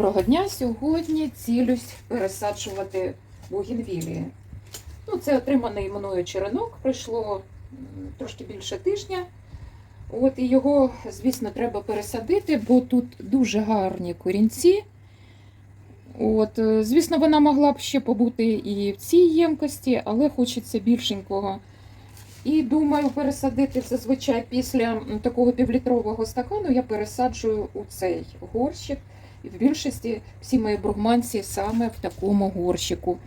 Доброго дня! Сьогодні цілюсь пересаджувати бугінвілії. Ну, це отриманий мною черенок, пройшло трошки більше тижня. От, і його, звісно, треба пересадити, бо тут дуже гарні корінці. От, е, звісно, вона могла б ще побути і в цій ємкості, але хочеться більшенького. І думаю, пересадити зазвичай після такого півлітрового стакану я пересаджую у цей горщик. І в більшості всі мої бругманці саме в такому горщику.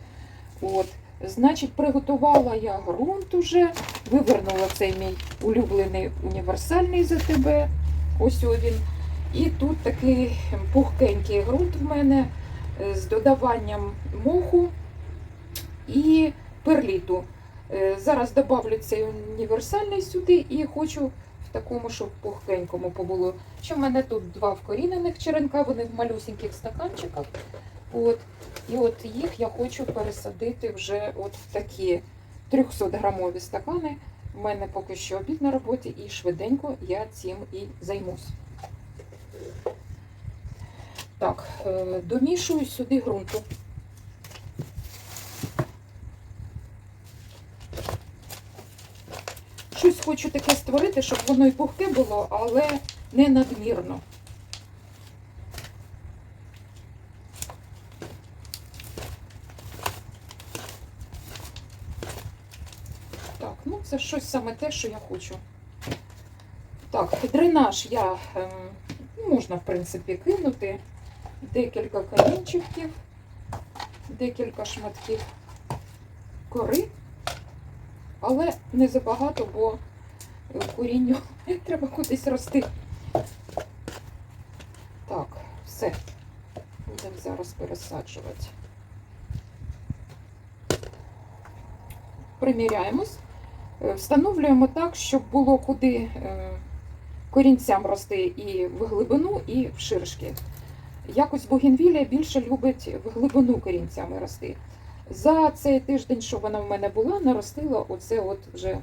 От. Значить, приготувала я ґрунт уже, вивернула цей мій улюблений універсальний ЗТБ. Ось він. І тут такий пухкенький ґрунт в мене з додаванням моху і перліту. Е, Зараз добавлю цей універсальний сюди і хочу такому, щоб пухкенькому побуло. Що в мене тут два вкорінених черенка, вони в малюсеньких стаканчиках. От. І от їх я хочу пересадити вже от в такі 300 грамові стакани. У мене поки що обід на роботі, і швиденько я цим і займусь. Так, е, домішую сюди ґрунту. Щось хочу таке створити, щоб воно і пухке було, але не надмірно. Так, ну це щось саме те, що я хочу. Так, дренаж я ем, можна, в принципі, кинути декілька камінчиків, декілька шматків кори, але не забагато, бо е, корінню треба кудись рости. Так, все. Будемо зараз пересаджувати. Приміряємось. Е, Встановлюємо так, щоб було куди е, корінцям рости і в глибину, і в ширшки. Якось Богінвілія більше любить в глибину корінцями рости. За цей тиждень, що вона в мене була, наростила оце от вже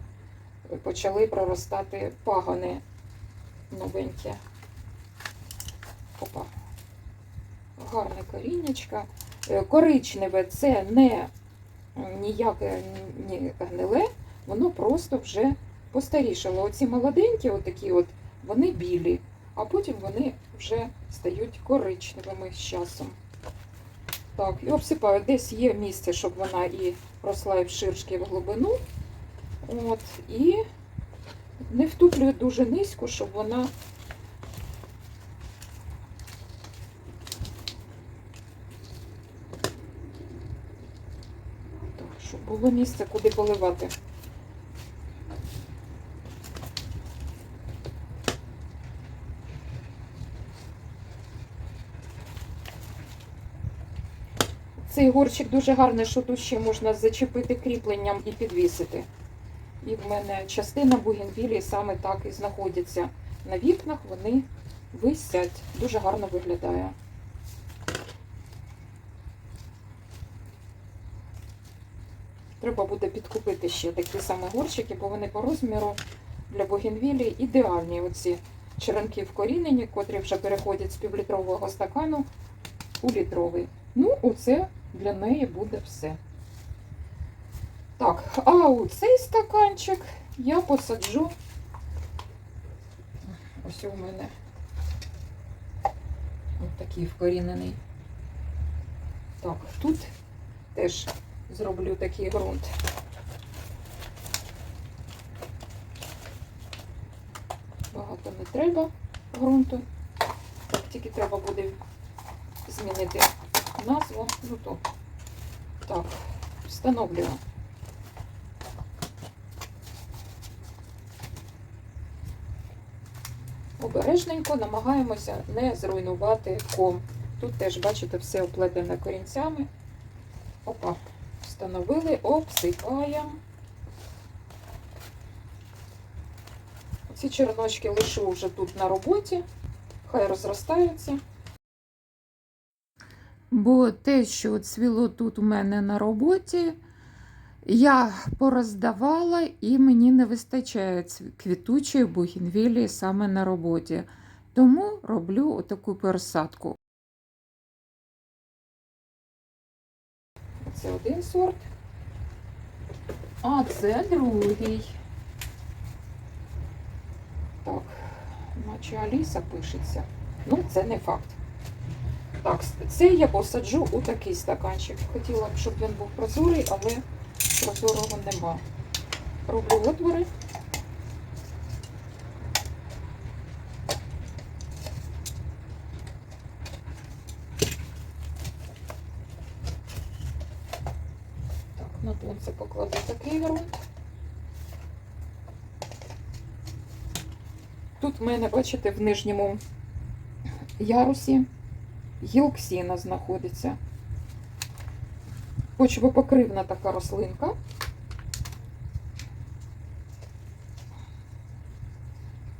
почали проростати пагони новенькі. Опа. Гарне коріннячка. Е, Коричневе це не ніяке не гниле, воно просто вже постарішало. Оці молоденькі, отакі от, вони білі, а потім вони вже стають коричневими з часом. Так, і обсипаю. Десь є місце, щоб вона і росла і в ширшки, і в глибину. От, і не втуплюю дуже низько, щоб вона так, щоб було місце, куди поливати. Цей горщик дуже гарний, що тут ще можна зачепити кріпленням і підвісити. І в мене частина бугенвілії саме так і знаходяться на вікнах, вони висять. Дуже гарно виглядає. Треба буде підкупити ще такі самі горщики, бо вони по розміру для бугенвілії ідеальні. Оці черенки вкорінені, котрі вже переходять з півлітрового стакану у літровий. Ну, оце для неї буде все. Так, а у цей стаканчик я посаджу. Ось у мене ось такий вкорінений. Так, тут теж зроблю такий ґрунт. Багато не треба ґрунту. Так, тільки треба буде змінити назву. Ну то так, встановлюю. Обережненько намагаємося не зруйнувати ком. Тут теж, бачите, все оплетене корінцями. Опа, встановили, обсипаємо. Ці черночки лишу вже тут на роботі, хай розростаються. Бо те, що цвіло тут у мене на роботі, я пороздавала і мені не вистачає квітучої бугінвілії саме на роботі. Тому роблю отаку пересадку. Це один сорт, а це другий. Так, наче Аліса пишеться. Ну, це не факт. Так, це я посаджу у такий стаканчик. Хотіла б, щоб він був прозорий, але прозорого нема. Роблю отвори. На дон це покладу такий ґрунт. Тут в мене, бачите, в нижньому ярусі гілксіна знаходиться. Почвопокривна така рослинка.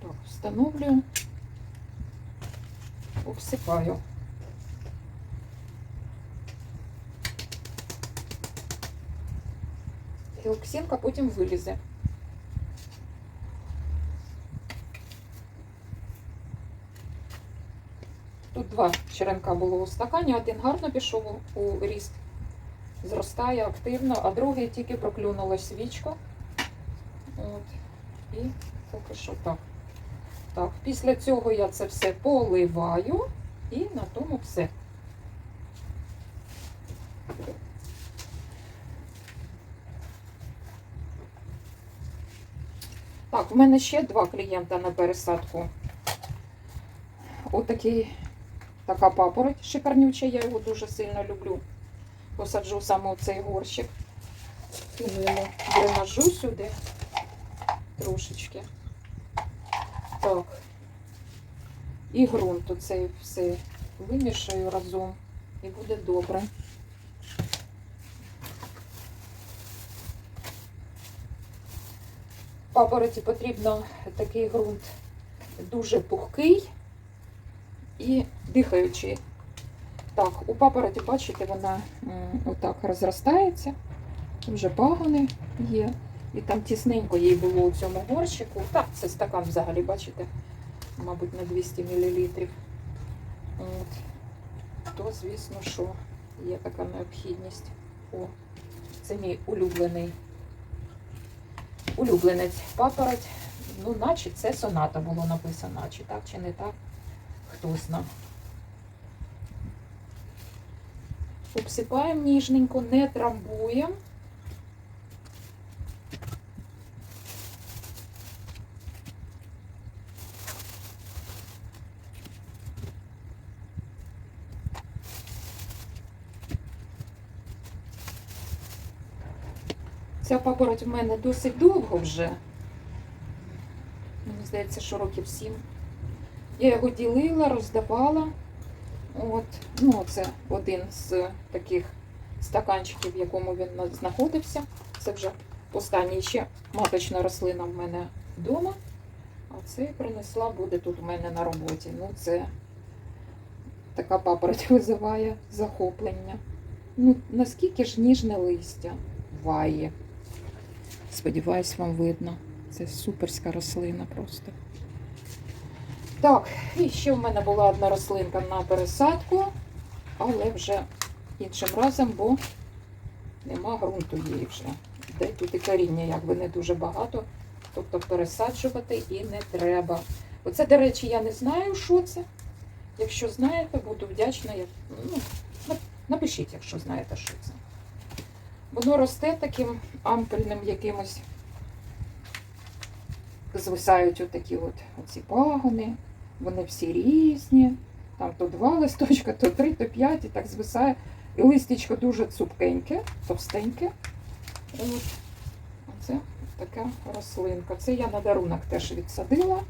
Так, встановлюю, обсипаю. Гілксінка потім вилізе. Тут два черенка було у стакані, один гарно пішов у ріст, зростає активно, а другий тільки проклюнула свічка. От. І поки що так. Так, після цього я це все поливаю і на тому все. Так, в мене ще два клієнта на пересадку. Отакий така папороть шикарнюча, я його дуже сильно люблю. Посаджу саме у цей горщик. Кину йому дренажу сюди трошечки. Так. І ґрунт оцей все вимішаю разом і буде добре. Папороті потрібно такий ґрунт дуже пухкий і дихаючий. Так, у папороті, бачите, вона отак розростається. Вже пагони є. І там тісненько їй було у цьому горщику. Так, це стакан взагалі, бачите, мабуть, на 200 мл. От. То, звісно, що є така необхідність. О, це мій улюблений улюбленець папороть. Ну, наче це соната було написано, чи так, чи не так. Хтось нам. Обсипаємо ніжненько, не трамбуємо. Ця папороть в мене досить довго вже. Мені здається, що років сім. Я його ділила, роздавала. От, ну, це один з таких стаканчиків, в якому він знаходився. Це вже останній ще маточна рослина в мене вдома. А це принесла, буде тут у мене на роботі. Ну, це така папороть визиває захоплення. Ну, наскільки ж ніжне листя ває. Сподіваюсь, вам видно. Це суперська рослина просто. Так, і ще в мене була одна рослинка на пересадку, але вже іншим разом, бо нема ґрунту її вже. Де тут і коріння, якби не дуже багато. Тобто пересаджувати і не треба. Оце, до речі, я не знаю, що це. Якщо знаєте, буду вдячна. як- Ну, напишіть, якщо знаєте, що це. Воно росте таким ампельним якимось. Звисають отакі от оці пагони. Вони всі різні. Там то два листочка, то три, то п'ять, і так звисає. І листячко дуже цупкеньке, товстеньке. От. Оце така рослинка. Це я на дарунок теж відсадила.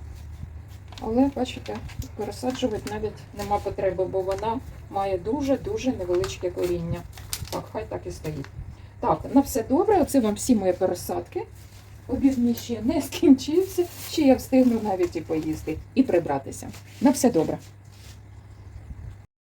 Але, бачите, пересаджувати навіть нема потреби, бо вона має дуже-дуже невеличке коріння. Так, хай так і стоїть. Так, на все добре. Оце вам всі мої пересадки. Обід мій ще не скінчився. Ще я встигну навіть і поїсти, і прибратися. На все добре.